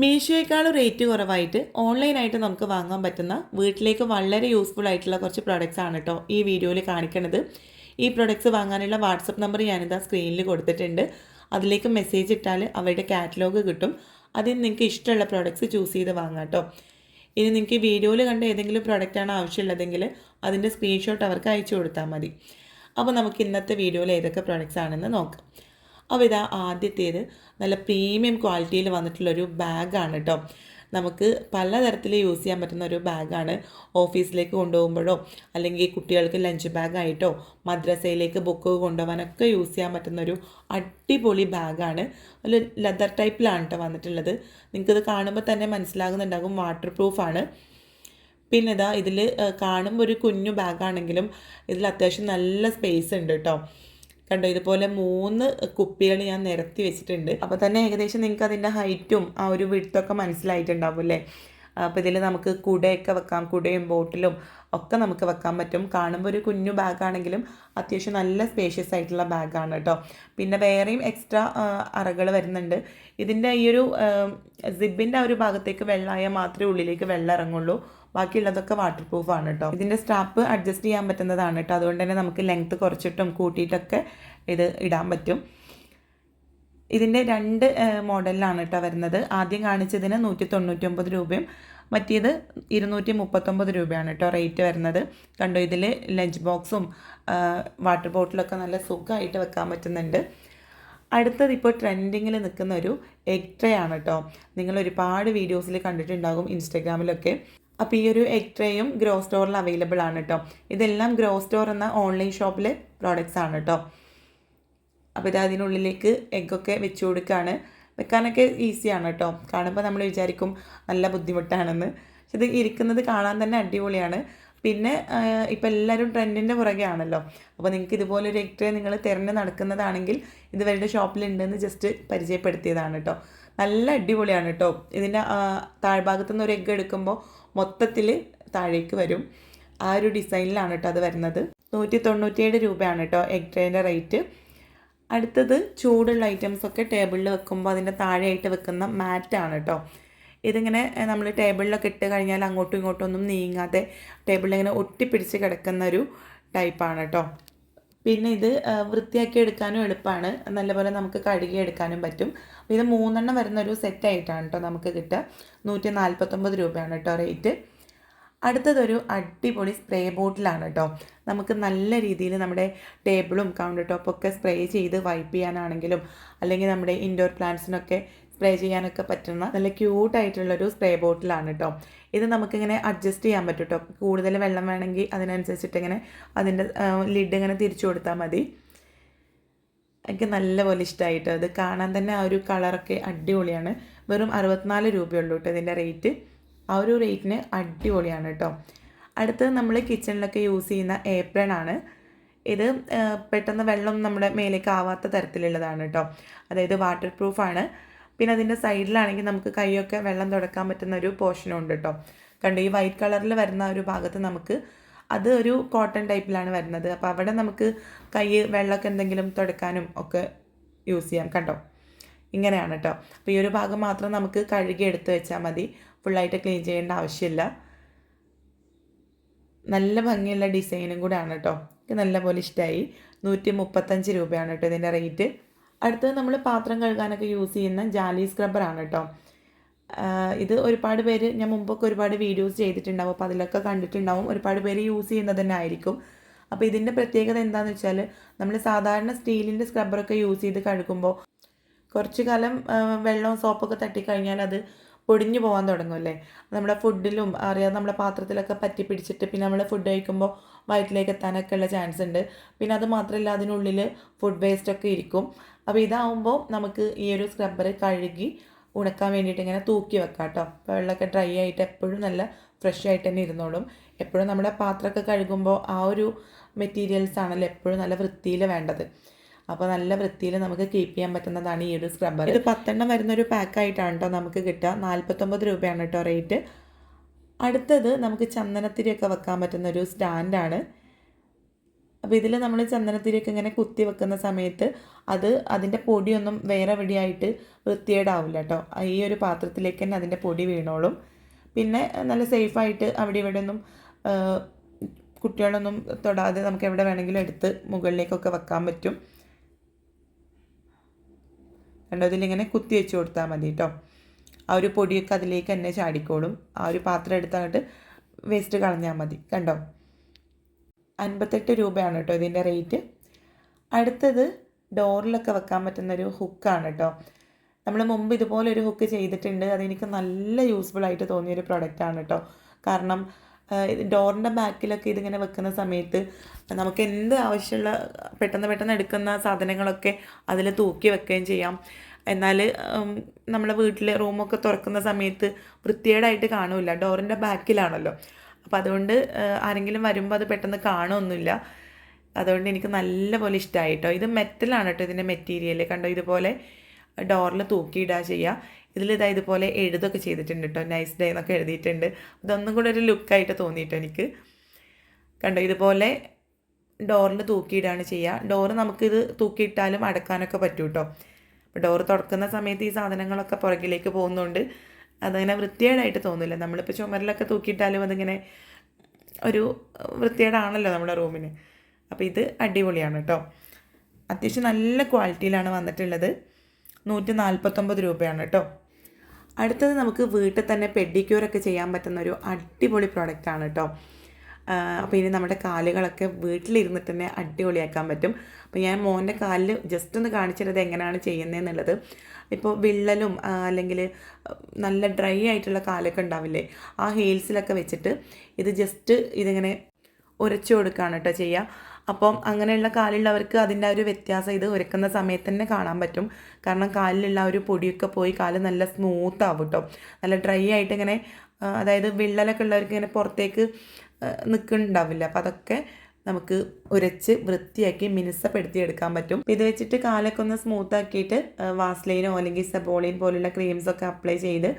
മീഷോയേക്കാളും rate കുറവായിട്ട് ഓൺലൈനായിട്ട് നമുക്ക് വാങ്ങാൻ പറ്റുന്ന വീട്ടിലേക്ക് വളരെ യൂസ്ഫുൾ ആയിട്ടുള്ള കുറച്ച് പ്രൊഡക്ട്സ് ആണ് കേട്ടോ ഈ വീഡിയോയിൽ കാണിക്കണത്. ഈ പ്രൊഡക്ട്സ് വാങ്ങാനുള്ള വാട്സപ്പ് നമ്പർ ഞാനിതാ സ്ക്രീനിൽ കൊടുത്തിട്ടുണ്ട്. അതിലേക്ക് മെസ്സേജ് ഇട്ടാൽ അവരുടെ കാറ്റലോഗ് കിട്ടും. അതിൽ നിങ്ങൾക്ക് ഇഷ്ടമുള്ള പ്രൊഡക്ട്സ് ചൂസ് ചെയ്ത് വാങ്ങാം കേട്ടോ ഇനി നിങ്ങൾക്ക് വീഡിയോയിൽ കണ്ട ഏതെങ്കിലും പ്രൊഡക്റ്റാണ് ആവശ്യമുള്ളതെങ്കിൽ അതിന്റെ സ്ക്രീൻഷോട്ട് അവർക്ക് അയച്ചു കൊടുത്താൽ മതി. അപ്പോൾ നമുക്ക് ഇന്നത്തെ വീഡിയോയിൽ ഏതൊക്കെ പ്രൊഡക്ട്സ് ആണെന്ന് നോക്കാം. അപ്പോൾ ഇതാ ആദ്യത്തേത് നല്ല പ്രീമിയം ക്വാളിറ്റിയിൽ വന്നിട്ടുള്ളൊരു ബാഗാണ് കേട്ടോ നമുക്ക് പലതരത്തിൽ യൂസ് ചെയ്യാൻ പറ്റുന്ന ഒരു ബാഗാണ് ഓഫീസിലേക്ക് കൊണ്ടുപോകുമ്പോഴോ അല്ലെങ്കിൽ കുട്ടികൾക്ക് ലഞ്ച് ബാഗായിട്ടോ മദ്രസയിലേക്ക് ബുക്ക് കൊണ്ടുപോകാനൊക്കെ യൂസ് ചെയ്യാൻ പറ്റുന്ന ഒരു അടിപൊളി ബാഗാണ് ഒരു ലെതർ ടൈപ്പിലാണ് കേട്ടോ വന്നിട്ടുള്ളത്. നിങ്ങൾക്കിത് കാണുമ്പോൾ തന്നെ മനസ്സിലാകുന്നുണ്ടാകും വാട്ടർ പ്രൂഫാണ് പിന്നെ ഇതാ ഇതിൽ കാണുമ്പോൾ ഒരു കുഞ്ഞു ബാഗാണെങ്കിലും ഇതിൽ അത്യാവശ്യം നല്ല സ്പേസ് ഉണ്ട് കേട്ടോ കണ്ടോ ഇതുപോലെ മൂന്ന് കുപ്പികൾ ഞാൻ നിരത്തി വെച്ചിട്ടുണ്ട്. അപ്പോൾ തന്നെ ഏകദേശം നിങ്ങൾക്ക് അതിന്റെ ഹൈറ്റും ആ ഒരു വിടുത്തൊക്കെ മനസ്സിലായിട്ടുണ്ടാവും അല്ലേ? അപ്പോൾ ഇതിൽ നമുക്ക് കുടയൊക്കെ വെക്കാം കുടയും ബോട്ടിലും ഒക്കെ നമുക്ക് വെക്കാൻ പറ്റും. കാണുമ്പോൾ ഒരു കുഞ്ഞു ബാഗാണെങ്കിലും അത്യാവശ്യം നല്ല സ്പേഷ്യസ് ആയിട്ടുള്ള ബാഗാണ് കേട്ടോ. പിന്നെ വേറെയും എക്സ്ട്രാ അറകൾ വരുന്നുണ്ട്. ഇതിന്റെ ഈ ഒരു സിബിന്റെ ആ ഒരു ഭാഗത്തേക്ക് വെള്ളമായാൽ മാത്രമേ ഉള്ളിലേക്ക് വെള്ളം ഇറങ്ങുള്ളൂ. ബാക്കിയുള്ളതൊക്കെ വാട്ടർ പ്രൂഫ് ആണ് കേട്ടോ ഇതിന്റെ സ്ട്രാപ്പ് അഡ്ജസ്റ്റ് ചെയ്യാൻ പറ്റുന്നതാണ് കേട്ടോ അതുകൊണ്ട് തന്നെ നമുക്ക് ലെങ്ത്ത് കുറച്ചിട്ടും കൂട്ടിയിട്ടൊക്കെ ഇത് ഇടാൻ പറ്റും. ഇതിന്റെ രണ്ട് മോഡലിലാണ് കേട്ടോ വരുന്നത്. ആദ്യം കാണിച്ചതിന് നൂറ്റി തൊണ്ണൂറ്റൊമ്പത് രൂപയും മറ്റേത് ഇരുന്നൂറ്റി മുപ്പത്തൊമ്പത് രൂപയാണ് കേട്ടോ റേറ്റ് വരുന്നത്. കണ്ടോ ഇതിൽ ലഞ്ച് ബോക്സും വാട്ടർ ബോട്ടിലൊക്കെ നല്ല സുഖമായിട്ട് വെക്കാൻ പറ്റുന്നുണ്ട്. അടുത്തത് ഇപ്പോൾ ട്രെൻഡിങ്ങിൽ നിൽക്കുന്ന ഒരു എഗ് ട്രേ ആണ് കേട്ടോ നിങ്ങൾ ഒരുപാട് വീഡിയോസിൽ കണ്ടിട്ടുണ്ടാകും ഇൻസ്റ്റഗ്രാമിലൊക്കെ അപ്പോൾ ഈ ഒരു എഗ് ട്രേയും ഗ്രോ സ്റ്റോറിൽ അവൈലബിൾ ആണ് കേട്ടോ ഇതെല്ലാം ഗ്രോ സ്റ്റോർ എന്ന ഓൺലൈൻ ഷോപ്പിലെ പ്രോഡക്റ്റ്സ് ആണ് കേട്ടോ അപ്പോൾ ഇത് അതിനുള്ളിലേക്ക് എഗ്ഗൊക്കെ വെച്ച് കൊടുക്കുകയാണ് വെക്കാനൊക്കെ ഈസിയാണ് കേട്ടോ കാണുമ്പോൾ നമ്മൾ വിചാരിക്കും നല്ല ബുദ്ധിമുട്ടാണെന്ന്. പക്ഷെ ഇത് ഇരിക്കുന്നത് കാണാൻ തന്നെ അടിപൊളിയാണ്. പിന്നെ ഇപ്പം എല്ലാവരും ട്രെൻഡിന്റെ പുറകെ ആണല്ലോ. അപ്പോൾ നിങ്ങൾക്ക് ഇതുപോലൊരു എഗ് ട്രേ നിങ്ങൾ തിരഞ്ഞ് നടക്കുന്നതാണെങ്കിൽ ഇത് ഇവരുടെ ഷോപ്പിലുണ്ടെന്ന് ജസ്റ്റ് പരിചയപ്പെടുത്തിയതാണ് കേട്ടോ നല്ല അടിപൊളിയാണ് കേട്ടോ ഇതിന്റെ താഴ്ഭാഗത്തു നിന്ന് ഒരു എഗ്ഗ് എടുക്കുമ്പോൾ മൊത്തത്തിൽ താഴേക്ക് വരും. ആ ഒരു ഡിസൈനിലാണ് കേട്ടോ അത് വരുന്നത്. നൂറ്റി തൊണ്ണൂറ്റിയേഴ് രൂപയാണ് കേട്ടോ എഗ് ട്രേന്റെ റേറ്റ്. അടുത്തത് ചൂടുള്ള ഐറ്റംസ് ഒക്കെ ടേബിളിൽ വെക്കുമ്പോൾ അതിന്റെ താഴെയായിട്ട് വെക്കുന്ന മാറ്റാണ് കേട്ടോ ഇതിങ്ങനെ നമ്മൾ ടേബിളിലൊക്കെ ഇട്ട് കഴിഞ്ഞാൽ അങ്ങോട്ടും ഇങ്ങോട്ടും ഒന്നും നീങ്ങാതെ ടേബിളിൽ ഇങ്ങനെ ഒട്ടിപ്പിടിച്ച് കിടക്കുന്ന ഒരു ടൈപ്പാണ് കേട്ടോ പിന്നെ ഇത് വൃത്തിയാക്കി എടുക്കാനും എളുപ്പമാണ് നല്ലപോലെ നമുക്ക് കഴുകി എടുക്കാനും പറ്റും. ഇത് മൂന്നെണ്ണം വരുന്ന ഒരു സെറ്റായിട്ടാണ് കേട്ടോ നമുക്ക് കിട്ടുക. നൂറ്റി നാൽപ്പത്തൊമ്പത് രൂപയാണ് കേട്ടോ റേറ്റ് അടുത്തതൊരു അടിപൊളി സ്പ്രേ ബോട്ടിലാണ് കേട്ടോ നമുക്ക് നല്ല രീതിയിൽ നമ്മുടെ ടേബിളും കൗണ്ടർ ടോപ്പൊക്കെ സ്പ്രേ ചെയ്ത് വൈപ്പ് ചെയ്യാനാണെങ്കിലും അല്ലെങ്കിൽ നമ്മുടെ ഇൻഡോർ പ്ലാന്റ്സിനൊക്കെ സ്പ്രേ ചെയ്യാനൊക്കെ പറ്റുന്ന നല്ല ക്യൂട്ടായിട്ടുള്ളൊരു സ്പ്രേ ബോട്ടിലാണ് കേട്ടോ ഇത് നമുക്കിങ്ങനെ അഡ്ജസ്റ്റ് ചെയ്യാൻ പറ്റും കേട്ടോ കൂടുതൽ വെള്ളം വേണമെങ്കിൽ അതിനനുസരിച്ചിട്ട് ഇങ്ങനെ അതിന്റെ ലിഡ് ഇങ്ങനെ തിരിച്ചു കൊടുത്താൽ മതി. എനിക്ക് നല്ലപോലെ ഇഷ്ടമായിട്ടോ അത് കാണാൻ തന്നെ ആ ഒരു കളറൊക്കെ അടിപൊളിയാണ്. വെറും അറുപത്തിനാല് രൂപയുള്ളൂ കേട്ടോ ഇതിന്റെ റേറ്റ് ആ ഒരു റേറ്റിന് അടിപൊളിയാണ് കേട്ടോ. അടുത്തത് നമ്മൾ കിച്ചണിലൊക്കെ യൂസ് ചെയ്യുന്ന ഏപ്രൺ ആണ്. ഇത് പെട്ടെന്ന് വെള്ളം നമ്മുടെ മേലേക്ക് ആവാത്ത തരത്തിലുള്ളതാണ് കേട്ടോ. അതായത് വാട്ടർ പ്രൂഫാണ് പിന്നെ അതിന്റെ സൈഡിലാണെങ്കിൽ നമുക്ക് കൈയൊക്കെ വെള്ളം തുടക്കാൻ പറ്റുന്ന ഒരു പോർഷനും ഉണ്ട് കേട്ടോ കണ്ടോ ഈ വൈറ്റ് കളറിൽ വരുന്ന ഒരു ഭാഗത്ത് നമുക്ക് അത് ഒരു കോട്ടൺ ടൈപ്പിലാണ് വരുന്നത്. അപ്പോൾ അവിടെ നമുക്ക് കൈ വെള്ളമൊക്കെ എന്തെങ്കിലും തുടക്കാനും ഒക്കെ യൂസ് ചെയ്യാം കണ്ടോ? ഇങ്ങനെയാണ് കേട്ടോ അപ്പോൾ ഈ ഒരു ഭാഗം മാത്രം നമുക്ക് കഴുകി എടുത്ത് വെച്ചാൽ മതി. ഫുള്ളായിട്ട് ക്ലീൻ ചെയ്യേണ്ട ആവശ്യമില്ല. നല്ല ഭംഗിയുള്ള ഡിസൈനും കൂടെ ആണ് കേട്ടോ എനിക്ക് നല്ലപോലെ ഇഷ്ടമായി നൂറ്റി മുപ്പത്തഞ്ച് രൂപയാണ് കേട്ടോ ഇതിന്റെ റേറ്റ്. അടുത്തത് നമ്മൾ പാത്രം കഴുകാനൊക്കെ യൂസ് ചെയ്യുന്ന ജാലി സ്ക്രബ്ബറാണ് കേട്ടോ ഇത് ഒരുപാട് പേര് ഞാൻ മുമ്പൊക്കെ ഒരുപാട് വീഡിയോസ് ചെയ്തിട്ടുണ്ടാവും അപ്പോൾ അതിലൊക്കെ കണ്ടിട്ടുണ്ടാവും. ഒരുപാട് പേര് യൂസ് ചെയ്യുന്നത് തന്നെ ആയിരിക്കും. അപ്പോൾ ഇതിന്റെ പ്രത്യേകത എന്താണെന്ന് വെച്ചാൽ നമ്മൾ സാധാരണ സ്റ്റീലിന്റെ സ്ക്രബ്ബറൊക്കെ യൂസ് ചെയ്ത് കഴുകുമ്പോൾ കുറച്ച് കാലം വെള്ളവും സോപ്പൊക്കെ തട്ടിക്കഴിഞ്ഞാൽ അത് പൊടിഞ്ഞു പോകാൻ തുടങ്ങും അല്ലേ? നമ്മുടെ ഫുഡിലും അറിയാതെ നമ്മുടെ പാത്രത്തിലൊക്കെ പറ്റി പിടിച്ചിട്ട് പിന്നെ നമ്മൾ ഫുഡ് കഴിക്കുമ്പോൾ വയറ്റിലേക്ക് എത്താനൊക്കെ ഉള്ള ചാൻസ് ഉണ്ട്. പിന്നെ അത് മാത്രമല്ല അതിനുള്ളിൽ ഫുഡ് വേസ്റ്റ് ഒക്കെ ഇരിക്കും. അപ്പോൾ ഇതാവുമ്പോൾ നമുക്ക് ഈ ഒരു സ്ക്രബ്ബർ കഴുകി ഉണക്കാൻ വേണ്ടിയിട്ട് ഇങ്ങനെ തൂക്കി വെക്കാം കേട്ടോ അപ്പോൾ വെള്ളമൊക്കെ ഡ്രൈ ആയിട്ട് എപ്പോഴും നല്ല ഫ്രഷ് ആയിട്ട് തന്നെ ഇരുന്നോളും. എപ്പോഴും നമ്മുടെ പാത്രമൊക്കെ കഴുകുമ്പോൾ ആ ഒരു മെറ്റീരിയൽസ് ആണല്ലോ എപ്പോഴും നല്ല വൃത്തിയിൽ വേണ്ടത്. അപ്പോൾ നല്ല വൃത്തിയിൽ നമുക്ക് കീപ്പ് ചെയ്യാൻ പറ്റുന്നതാണ് ഈ ഒരു സ്ക്രബ്ബർ ഇത് പത്തെണ്ണം വരുന്ന ഒരു പാക്കായിട്ടാണ് കേട്ടോ നമുക്ക് കിട്ടുക. നാൽപ്പത്തൊമ്പത് രൂപയാണ് കേട്ടോ റേറ്റ് അടുത്തത് നമുക്ക് ചന്ദനത്തിരിയൊക്കെ വെക്കാൻ പറ്റുന്ന ഒരു സ്റ്റാൻഡാണ് അപ്പോൾ ഇതിൽ നമ്മൾ ചന്ദനത്തിരിയൊക്കെ ഇങ്ങനെ കുത്തി വെക്കുന്ന സമയത്ത് അത് അതിന്റെ പൊടിയൊന്നും വേറെ എവിടെയായിട്ട് വൃത്തികേടാവില്ല കേട്ടോ. ഈ ഒരു പാത്രത്തിലേക്ക് തന്നെ അതിന്റെ പൊടി വീണോളും. പിന്നെ നല്ല സേഫായിട്ട് അവിടെ ഇവിടെ ഒന്നും കുട്ടികളൊന്നും തൊടാതെ നമുക്ക് എവിടെ വേണമെങ്കിലും എടുത്ത് മുകളിലേക്കൊക്കെ വെക്കാൻ പറ്റും. കണ്ടോ? ഇതിലിങ്ങനെ കുത്തി വെച്ച് കൊടുത്താൽ മതി കേട്ടോ. ആ ഒരു പൊടിയൊക്കെ അതിലേക്ക് തന്നെ ചാടിക്കോളും. ആ ഒരു പാത്രം എടുത്തങ്ങോട്ട് വേസ്റ്റ് കളഞ്ഞാൽ മതി. കണ്ടോ? അൻപത്തെട്ട് രൂപയാണ് കേട്ടോ ഇതിന്റെ റേറ്റ്. അടുത്തത് ഡോറിലൊക്കെ വെക്കാൻ പറ്റുന്നൊരു ഹുക്കാണ് കേട്ടോ. നമ്മൾ മുമ്പ് ഇതുപോലെ ഒരു ഹുക്ക് ചെയ്തിട്ടുണ്ട്. അതെനിക്ക് നല്ല യൂസ്ഫുൾ ആയിട്ട് തോന്നിയൊരു പ്രൊഡക്റ്റാണ് കേട്ടോ. കാരണം ഡോറിന്റെ ബാക്കിലൊക്കെ ഇതിങ്ങനെ വെക്കുന്ന സമയത്ത് നമുക്ക് എന്ത് ആവശ്യമുള്ള പെട്ടെന്ന് പെട്ടെന്ന് എടുക്കുന്ന സാധനങ്ങളൊക്കെ അതിൽ തൂക്കി വെക്കുകയും ചെയ്യാം. എന്നാൽ നമ്മളെ വീട്ടിലെ റൂമൊക്കെ തുറക്കുന്ന സമയത്ത് വൃത്തികേടായിട്ട് കാണില്ല ഡോറിന്റെ ബാക്കിലാണല്ലോ. അപ്പോൾ അതുകൊണ്ട് ആരെങ്കിലും വരുമ്പോൾ അത് പെട്ടെന്ന് കാണുമൊന്നുമില്ല അതുകൊണ്ട് എനിക്ക് നല്ലപോലെ ഇഷ്ടമായി കേട്ടോ ഇത് മെറ്റലാണ് കേട്ടോ ഇതിന്റെ മെറ്റീരിയൽ കണ്ടോ? ഇതുപോലെ ഡോറിൽ തൂക്കിയിടുക ചെയ്യുക ഇതാ ഇതുപോലെ എഴുതൊക്കെ ചെയ്തിട്ടുണ്ട് കേട്ടോ. നൈസ് ഡേ എന്നൊക്കെ എഴുതിയിട്ടുണ്ട്. ഇതൊന്നും കൂടെ ഒരു ലുക്കായിട്ട് തോന്നിയിട്ടോ എനിക്ക്. കണ്ടോ? ഇതുപോലെ ഡോറിൽ തൂക്കിയിടുകയാണ് ചെയ്യുക ഡോറ് നമുക്കിത് തൂക്കിയിട്ടാലും അടക്കാനൊക്കെ പറ്റും കേട്ടോ ഡോറ് തുറക്കുന്ന സമയത്ത് ഈ സാധനങ്ങളൊക്കെ പുറകിലേക്ക് പോകുന്നതുകൊണ്ട് അതങ്ങനെ വൃത്തികേടായിട്ട് തോന്നില്ല. നമ്മളിപ്പോൾ ചുമരിലൊക്കെ തൂക്കിയിട്ടാലും അതിങ്ങനെ ഒരു വൃത്തികേടാണല്ലോ നമ്മുടെ റൂമിന്. അപ്പോൾ ഇത് അടിപൊളിയാണ് കേട്ടോ. അത്യാവശ്യം നല്ല ക്വാളിറ്റിയിലാണ് വന്നിട്ടുള്ളത്. നൂറ്റി നാൽപ്പത്തൊമ്പത് രൂപയാണ് കേട്ടോ. അടുത്തത് നമുക്ക് വീട്ടിൽ തന്നെ പെഡിക്യൂറൊക്കെ ചെയ്യാൻ പറ്റുന്ന ഒരു അടിപൊളി പ്രോഡക്റ്റാണ് കേട്ടോ. അപ്പോൾ ഇനി നമ്മുടെ കാലുകളൊക്കെ വീട്ടിലിരുന്നിട്ട് തന്നെ അടിപൊളിയാക്കാൻ പറ്റും. അപ്പോൾ ഞാൻ മോന്റെ കാലിൽ ജസ്റ്റ് ഒന്ന് കാണിച്ചിരുന്നത് എങ്ങനെയാണ് ചെയ്യുന്നതെന്നുള്ളത് ഇപ്പോൾ വിള്ളലും അല്ലെങ്കിൽ നല്ല ഡ്രൈ ആയിട്ടുള്ള കാലൊക്കെ ഉണ്ടാവില്ലേ ആ ഹീൽസിലൊക്കെ വെച്ചിട്ട് ഇത് ജസ്റ്റ് ഇതിങ്ങനെ ഉരച്ചു കൊടുക്കുകയാണ് കേട്ടോ ചെയ്യുക അപ്പം അങ്ങനെയുള്ള കാലുള്ളവർക്ക് അതിന്റെ ഒരു വ്യത്യാസം ഇത് ഉരക്കുന്ന സമയത്ത് തന്നെ കാണാൻ പറ്റും. കാരണം കാലിലുള്ള ഒരു പൊടിയൊക്കെ പോയി കാൽ നല്ല സ്മൂത്ത് ആവും കേട്ടോ നല്ല ഡ്രൈ ആയിട്ട് ഇങ്ങനെ അതായത് വിള്ളലൊക്കെ ഉള്ളവർക്ക് ഇങ്ങനെ പുറത്തേക്ക് നിൽക്കുന്നുണ്ടാവില്ല. അപ്പം അതൊക്കെ നമുക്ക് ഉരച്ച് വൃത്തിയാക്കി മിനുസപ്പെടുത്തി എടുക്കാൻ പറ്റും ഇത് വെച്ചിട്ട് കാലൊക്കെ ഒന്ന് സ്മൂത്ത് ആക്കിയിട്ട് വാസ്ലൈനോ അല്ലെങ്കിൽ സെബോളിൻ പോലുള്ള ക്രീംസ് ഒക്കെ അപ്ലൈ ചെയ്ത്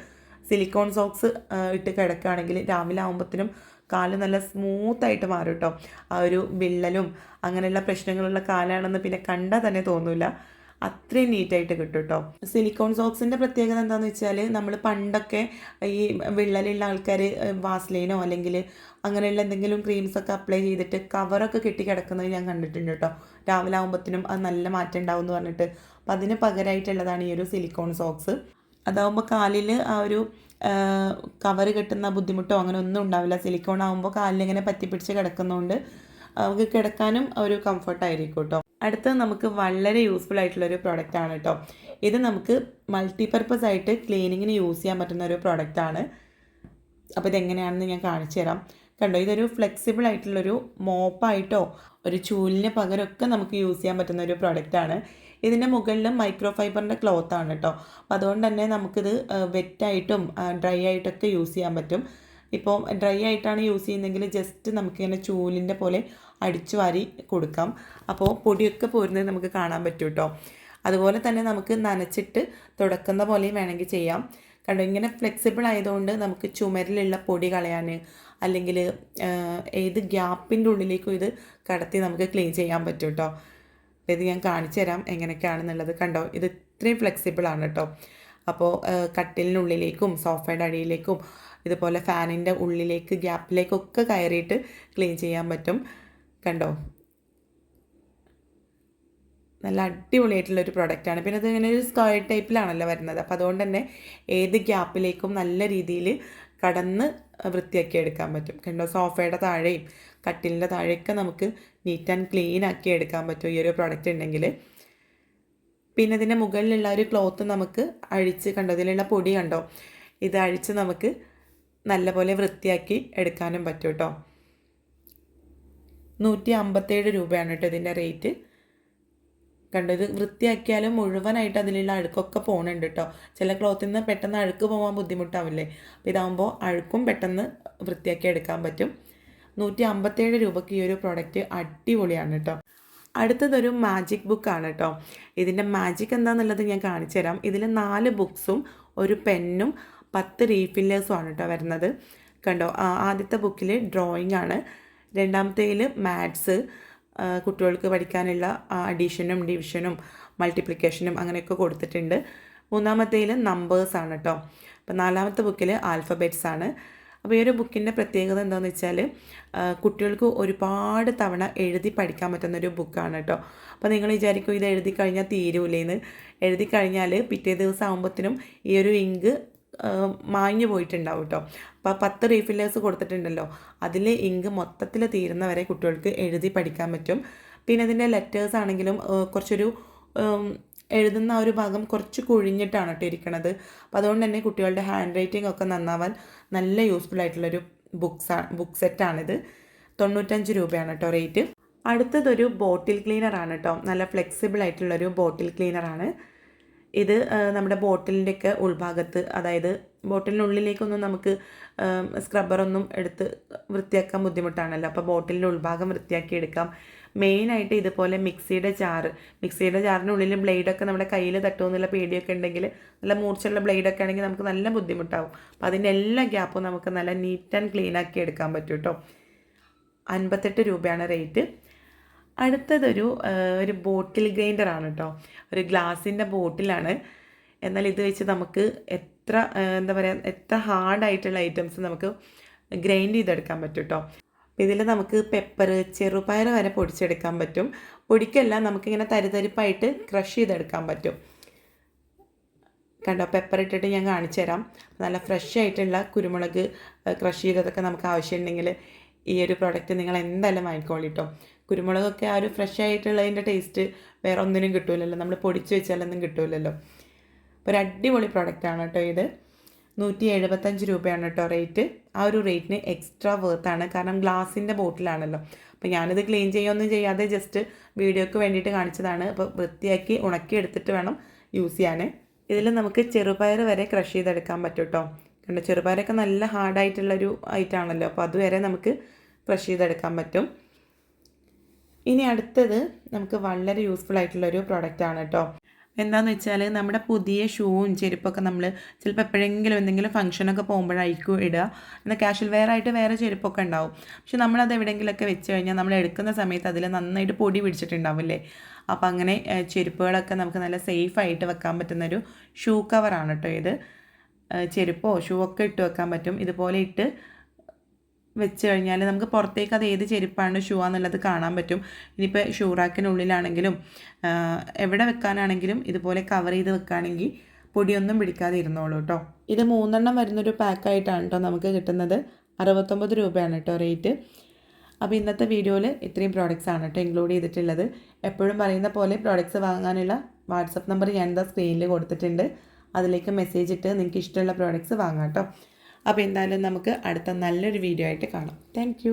സിലിക്കോൺ സോക്സ് ഇട്ട് കിടക്കുകയാണെങ്കിൽ രാവിലെ ആകുമ്പോഴത്തേനും കാൽ നല്ല സ്മൂത്തായിട്ട് മാറും കേട്ടോ ആ ഒരു വിള്ളലും അങ്ങനെയുള്ള പ്രശ്നങ്ങളുള്ള കാലാണെന്ന് പിന്നെ കണ്ടാൽ തന്നെ തോന്നില്ല അത്രയും നീറ്റായിട്ട് കിട്ടും കേട്ടോ സിലിക്കോൺ സോക്സിന്റെ പ്രത്യേകത എന്താണെന്ന് വെച്ചാൽ നമ്മൾ പണ്ടൊക്കെ ഈ വിള്ളലുള്ള ആൾക്കാർ വാസ്ലൈനോ അല്ലെങ്കിൽ അങ്ങനെയുള്ള എന്തെങ്കിലും ക്രീംസ് ഒക്കെ അപ്ലൈ ചെയ്തിട്ട് കവറൊക്കെ കെട്ടി കിടക്കുന്നത് ഞാൻ കണ്ടിട്ടുണ്ട് കേട്ടോ. രാവിലെ ആകുമ്പോഴത്തേനും അത് നല്ല മാറ്റം ഉണ്ടാവും എന്ന് പറഞ്ഞിട്ട്. അപ്പം അതിന് പകരമായിട്ടുള്ളതാണ് ഈ ഒരു സിലിക്കോൺ സോക്സ് അതാവുമ്പോൾ കാലിൽ ആ ഒരു കവർ കെട്ടുന്ന ബുദ്ധിമുട്ടോ അങ്ങനെ ഒന്നും ഉണ്ടാവില്ല. സിലിക്കോൺ ആകുമ്പോൾ കാലിലിങ്ങനെ പറ്റിപ്പിടിച്ച് കിടക്കുന്നതുകൊണ്ട് നമുക്ക് കിടക്കാനും ഒരു കംഫർട്ടായിരിക്കും കേട്ടോ. അടുത്തത് നമുക്ക് വളരെ യൂസ്ഫുൾ ആയിട്ടുള്ളൊരു പ്രോഡക്റ്റ് ആണ് കേട്ടോ ഇത് നമുക്ക് മൾട്ടിപർപ്പസ് ആയിട്ട് ക്ലീനിങ്ങിന് യൂസ് ചെയ്യാൻ പറ്റുന്ന ഒരു പ്രോഡക്റ്റ് ആണ്. അപ്പോൾ ഇതെങ്ങനെയാണെന്ന് ഞാൻ കാണിച്ചു തരാം. കണ്ടോ ഇതൊരു ഫ്ലെക്സിബിൾ ആയിട്ടുള്ളൊരു മോപ്പായിട്ടോ ഒരു ചൂലിന് പകരമൊക്കെ നമുക്ക് യൂസ് ചെയ്യാൻ പറ്റുന്ന ഒരു പ്രോഡക്റ്റ് ആണ്. ഇതിന്റെ മുകളിൽ മൈക്രോ ഫൈബറിന്റെ ക്ലോത്ത് ആണ് കേട്ടോ അപ്പോൾ അതുകൊണ്ട് തന്നെ നമുക്കിത് വെറ്റായിട്ടും ഡ്രൈ ആയിട്ടൊക്കെ യൂസ് ചെയ്യാൻ പറ്റും. ഇപ്പോൾ ഡ്രൈ ആയിട്ടാണ് യൂസ് ചെയ്യുന്നതെങ്കിൽ ജസ്റ്റ് നമുക്കിങ്ങനെ ചൂലിന്റെ പോലെ അടിച്ചു വാരി കൊടുക്കാം. അപ്പോൾ പൊടിയൊക്കെ പോരുന്നത് നമുക്ക് കാണാൻ പറ്റും കേട്ടോ അതുപോലെ തന്നെ നമുക്ക് നനച്ചിട്ട് തുടക്കുന്ന പോലെയും വേണമെങ്കിൽ ചെയ്യാം. കണ്ടോ ഇങ്ങനെ ഫ്ലെക്സിബിൾ ആയതുകൊണ്ട് നമുക്ക് ചുമരിലുള്ള പൊടി കളയാൻ അല്ലെങ്കിൽ ഏത് ഗ്യാപ്പിന്റെ ഉള്ളിലേക്കും ഇത് കടത്തി നമുക്ക് ക്ലീൻ ചെയ്യാൻ പറ്റും കേട്ടോ ഇത് ഞാൻ കാണിച്ചു തരാം എങ്ങനെയൊക്കെയാണെന്നുള്ളത്. കണ്ടോ ഇത് ഇത്രയും ഫ്ലെക്സിബിൾ ആണ് കേട്ടോ അപ്പോൾ കട്ടിലിനുള്ളിലേക്കും സോഫയുടെ അടിയിലേക്കും ഇതുപോലെ ഫാനിന്റെ ഉള്ളിലേക്ക് ഗ്യാപ്പിലേക്കൊക്കെ കയറിയിട്ട് ക്ലീൻ ചെയ്യാൻ പറ്റും. കണ്ടോ? നല്ല അടിപൊളിയായിട്ടുള്ള ഒരു പ്രൊഡക്റ്റാണ്. പിന്നെ അത് ഇങ്ങനെ ഒരു സ്ക്വയർ ടൈപ്പിലാണല്ലോ വരുന്നത്. അപ്പോൾ അതുകൊണ്ട് തന്നെ ഏത് ഗ്യാപ്പിലേക്കും നല്ല രീതിയിൽ കടന്ന് വൃത്തിയാക്കി എടുക്കാൻ പറ്റും. കണ്ടോ? സോഫയുടെ താഴെയും കട്ടിലിന്റെ താഴെയൊക്കെ നമുക്ക് നീറ്റ് ആൻഡ് ക്ലീൻ ആക്കി എടുക്കാൻ പറ്റും ഈ ഒരു പ്രൊഡക്റ്റ് ഉണ്ടെങ്കിൽ. പിന്നെ ഇതിന്റെ മുകളിലുള്ള ഒരു ക്ലോത്ത് നമുക്ക് അഴിച്ച് കണ്ടോ? ഇതിലുള്ള പൊടി കണ്ടോ? ഇത് അഴിച്ച് നമുക്ക് നല്ലപോലെ വൃത്തിയാക്കി എടുക്കാനും പറ്റും കേട്ടോ നൂറ്റി അമ്പത്തേഴ് രൂപയാണ് കേട്ടോ ഇതിന്റെ റേറ്റ്. കണ്ടോ ഇത് വൃത്തിയാക്കിയാലും മുഴുവനായിട്ട് അതിലുള്ള അഴുക്കൊക്കെ പോകുന്നുണ്ട് കേട്ടോ ചില ക്ലോത്തിൽ നിന്ന് പെട്ടെന്ന് അഴുക്ക് പോകാൻ ബുദ്ധിമുട്ടാവില്ലേ? അപ്പോൾ ഇതാകുമ്പോൾ അഴുക്കും പെട്ടെന്ന് വൃത്തിയാക്കി എടുക്കാൻ പറ്റും. നൂറ്റി അമ്പത്തേഴ് രൂപയ്ക്ക് ഈ ഒരു പ്രോഡക്റ്റ് അടിപൊളിയാണ് കേട്ടോ അടുത്തതൊരു മാജിക് ബുക്കാണ് കേട്ടോ ഇതിന്റെ മാജിക് എന്താണെന്നുള്ളത് ഞാൻ കാണിച്ചു തരാം ഇതിൽ നാല് ബുക്സും ഒരു പെന്നും പത്ത് റീഫില്ലേഴ്സും ആണ് കേട്ടോ വരുന്നത്. കണ്ടോ? ആദ്യത്തെ ബുക്കിൽ ഡ്രോയിങ് ആണ് രണ്ടാമത്തേതിൽ മാത്സ് കുട്ടികൾക്ക് പഠിക്കാനുള്ള അഡീഷനും ഡിവിഷനും മൾട്ടിപ്ലിക്കേഷനും അങ്ങനെയൊക്കെ കൊടുത്തിട്ടുണ്ട്. മൂന്നാമത്തേതിൽ നമ്പേഴ്സ് ആണ് കേട്ടോ അപ്പോൾ നാലാമത്തെ ബുക്കിൽ ആൽഫബെറ്റ്സ് ആണ് അപ്പോൾ ഈ ഒരു ബുക്കിന്റെ പ്രത്യേകത എന്താണെന്ന് വെച്ചാൽ കുട്ടികൾക്ക് ഒരുപാട് തവണ എഴുതി പഠിക്കാൻ പറ്റുന്ന ഒരു ബുക്കാണ് കേട്ടോ അപ്പോൾ നിങ്ങൾ വിചാരിക്കും ഇത് എഴുതി കഴിഞ്ഞാൽ തീരൂലേന്ന്. എഴുതി കഴിഞ്ഞാൽ പിറ്റേ ദിവസം ആകുമ്പോഴത്തേനും ഈ ഒരു ഇങ്ക് മാഞ്ഞു പോയിട്ടുണ്ടാവും കേട്ടോ അപ്പോൾ പത്ത് റീഫില്ലേഴ്സ് കൊടുത്തിട്ടുണ്ടല്ലോ. അതിൽ ഇങ്ക് മൊത്തത്തിൽ തീരുന്നവരെ കുട്ടികൾക്ക് എഴുതി പഠിക്കാൻ പറ്റും. പിന്നെ അതിന്റെ ലെറ്റേഴ്സ് ആണെങ്കിലും കുറച്ചൊരു എഴുതുന്ന ഒരു ഭാഗം കുറച്ച് കുഴിഞ്ഞിട്ടാണ് കേട്ടോ ഇരിക്കണത്. അപ്പോൾ അതുകൊണ്ട് തന്നെ കുട്ടികളുടെ ഹാൻഡ് റൈറ്റിംഗ് ഒക്കെ നന്നാവാൻ നല്ല യൂസ്ഫുൾ ആയിട്ടുള്ളൊരു ബുക്സ് ബുക്ക് സെറ്റാണിത് തൊണ്ണൂറ്റഞ്ച് രൂപയാണ് കേട്ടോ റേറ്റ് അടുത്തതൊരു ബോട്ടിൽ ക്ലീനറാണ് കേട്ടോ നല്ല ഫ്ലെക്സിബിൾ ആയിട്ടുള്ളൊരു ബോട്ടിൽ ക്ലീനറാണ് ഇത് നമ്മുടെ ബോട്ടിലിന്റെയൊക്കെ ഉൾഭാഗത്ത് അതായത് ബോട്ടിലിനുള്ളിലേക്കൊന്നും നമുക്ക് സ്ക്രബ്ബറൊന്നും എടുത്ത് വൃത്തിയാക്കാൻ ബുദ്ധിമുട്ടാണല്ലോ. അപ്പോൾ ബോട്ടിലിന്റെ ഉൾഭാഗം വൃത്തിയാക്കി എടുക്കാം. മെയിനായിട്ട് ഇതുപോലെ മിക്സിയുടെ ചാറ് മിക്സിയുടെ ചാറിനുള്ളിൽ ബ്ലേഡൊക്കെ നമ്മുടെ കയ്യിൽ തട്ടുമെന്നുള്ള പേടിയൊക്കെ ഉണ്ടെങ്കിൽ നല്ല മൂർച്ചയുള്ള ബ്ലേഡൊക്കെ ആണെങ്കിൽ നമുക്ക് നല്ല ബുദ്ധിമുട്ടാവും. അപ്പോൾ അതിന്റെ എല്ലാ ഗ്യാപ്പും നമുക്ക് നല്ല നീറ്റ് ആൻഡ് ക്ലീൻ ആക്കി എടുക്കാൻ പറ്റും കേട്ടോ അൻപത്തെട്ട് രൂപയാണ് റേറ്റ്. അടുത്തതൊരു ഒരു ബോട്ടിൽ ഗ്രൈൻഡർ ആണ് കേട്ടോ ഒരു ഗ്ലാസിന്റെ ബോട്ടിലാണ്. എന്നാൽ ഇത് വെച്ച് നമുക്ക് എത്ര എന്താ പറയുക എത്ര ഹാർഡായിട്ടുള്ള ഐറ്റംസ് നമുക്ക് ഗ്രൈൻഡ് ചെയ്തെടുക്കാൻ പറ്റും കേട്ടോ ഇതിൽ നമുക്ക് പെപ്പർ ചെറുപയർ വരെ പൊടിച്ചെടുക്കാൻ പറ്റും. പൊടിക്കല്ല നമുക്കിങ്ങനെ തരിതരിപ്പായിട്ട് ക്രഷ് ചെയ്തെടുക്കാൻ പറ്റും. കണ്ടോ പെപ്പർ ഇട്ടിട്ട് ഞാൻ കാണിച്ചു തരാം. നല്ല ഫ്രഷ് ആയിട്ടുള്ള കുരുമുളക് ക്രഷ് ചെയ്തതൊക്കെ നമുക്ക് ആവശ്യമുണ്ടെങ്കിൽ ഈ ഒരു പ്രോഡക്റ്റ് നിങ്ങൾ എന്തായാലും വാങ്ങിക്കോളൂ കേട്ടോ കുരുമുളകൊക്കെ ആ ഒരു ഫ്രഷ് ആയിട്ടുള്ളതിന്റെ ടേസ്റ്റ് വേറെ ഒന്നിനും കിട്ടില്ലല്ലോ നമ്മൾ പൊടിച്ച് വെച്ചാലൊന്നും കിട്ടില്ലല്ലോ അപ്പോൾ ഒരു അടിപൊളി പ്രൊഡക്റ്റാണ് കേട്ടോ ഇത്. നൂറ്റി എഴുപത്തഞ്ച് രൂപയാണ് കേട്ടോ റേറ്റ് ആ ഒരു റേറ്റിന് എക്സ്ട്രാ വേർത്താണ് കാരണം ഗ്ലാസിന്റെ ബോട്ടിലാണല്ലോ അപ്പോൾ ഞാനിത് ക്ലീൻ ചെയ്യുകയൊന്നും ചെയ്യാതെ ജസ്റ്റ് വീഡിയോക്ക് വേണ്ടിയിട്ട് കാണിച്ചതാണ്. അപ്പോൾ വൃത്തിയാക്കി ഉണക്കി എടുത്തിട്ട് വേണം യൂസ് ചെയ്യാൻ ഇതിൽ നമുക്ക് ചെറുപയർ വരെ ക്രഷ് ചെയ്തെടുക്കാൻ പറ്റും കേട്ടോ. കണ്ടോ? ചെറുപയറൊക്കെ നല്ല ഹാർഡായിട്ടുള്ളൊരു ഐറ്റമാണല്ലോ അപ്പോൾ അതുവരെ നമുക്ക് ക്രഷ് ചെയ്തെടുക്കാൻ പറ്റും. ഇനി അടുത്തത് നമുക്ക് വളരെ യൂസ്ഫുൾ ആയിട്ടുള്ള ഒരു പ്രോഡക്റ്റ് ആണ് കേട്ടോ എന്താന്ന് വെച്ചാൽ നമ്മുടെ പുതിയ ഷൂവും ചെരുപ്പൊക്കെ നമ്മൾ ചിലപ്പോൾ എപ്പോഴെങ്കിലും എന്തെങ്കിലും ഫംഗ്ഷനൊക്കെ പോകുമ്പോഴായിരിക്കും ഇടുക. എന്നാൽ കാഷ്വൽ വെയർ ആയിട്ട് വേറെ ചെരുപ്പൊക്കെ ഉണ്ടാവും. പക്ഷെ നമ്മളത് എവിടെയെങ്കിലുമൊക്കെ വെച്ച് കഴിഞ്ഞാൽ നമ്മൾ എടുക്കുന്ന സമയത്ത് അതിൽ നന്നായിട്ട് പൊടി പിടിച്ചിട്ടുണ്ടാവില്ലേ? അപ്പോൾ അങ്ങനെ ചെരുപ്പുകളൊക്കെ നമുക്ക് നല്ല സേഫ് ആയിട്ട് വെക്കാൻ പറ്റുന്നൊരു ഷൂ കവറാണ് കേട്ടോ ഇത്. ചെരുപ്പോ ഷൂ ഒക്കെ ഇട്ട് വെക്കാൻ പറ്റും. ഇതുപോലെ ഇട്ട് വെച്ച് കഴിഞ്ഞാൽ നമുക്ക് പുറത്തേക്ക് അത് ഏത് ചെരുപ്പാണ് ഷൂ ആണെന്നുള്ളത് കാണാൻ പറ്റും. ഇനിയിപ്പോൾ ഷൂ റാക്കിനുള്ളിലാണെങ്കിലും ആ, എവിടെ വെക്കാനാണെങ്കിലും ഇതുപോലെ കവർ ചെയ്ത് വെക്കുകയാണെങ്കിൽ പൊടിയൊന്നും പിടിക്കാതെ ഇരുന്നോളൂ കേട്ടോ. ഇത് മൂന്നെണ്ണം വരുന്നൊരു പാക്കായിട്ടാണ് കേട്ടോ നമുക്ക് കിട്ടുന്നത്. അറുപത്തൊമ്പത് രൂപയാണ് കേട്ടോ റേറ്റ്. അപ്പോൾ ഇന്നത്തെ വീഡിയോയിൽ ഇത്രയും പ്രോഡക്റ്റ്സ് ആണ് കേട്ടോ ഇൻക്ലൂഡ് ചെയ്തിട്ടുള്ളത്. എപ്പോഴും പറയുന്ന പോലെ പ്രോഡക്റ്റ്സ് വാങ്ങാനുള്ള വാട്സപ്പ് നമ്പർ ഞാൻ എന്താ സ്ക്രീനിൽ കൊടുത്തിട്ടുണ്ട്. അതിലേക്ക് മെസ്സേജ് ഇട്ട് നിങ്ങൾക്ക് ഇഷ്ടമുള്ള പ്രോഡക്റ്റ്സ് വാങ്ങാം കേട്ടോ. അപ്പോൾ എന്തായാലും നമുക്ക് അടുത്ത നല്ലൊരു വീഡിയോ ആയിട്ട് കാണാം. താങ്ക്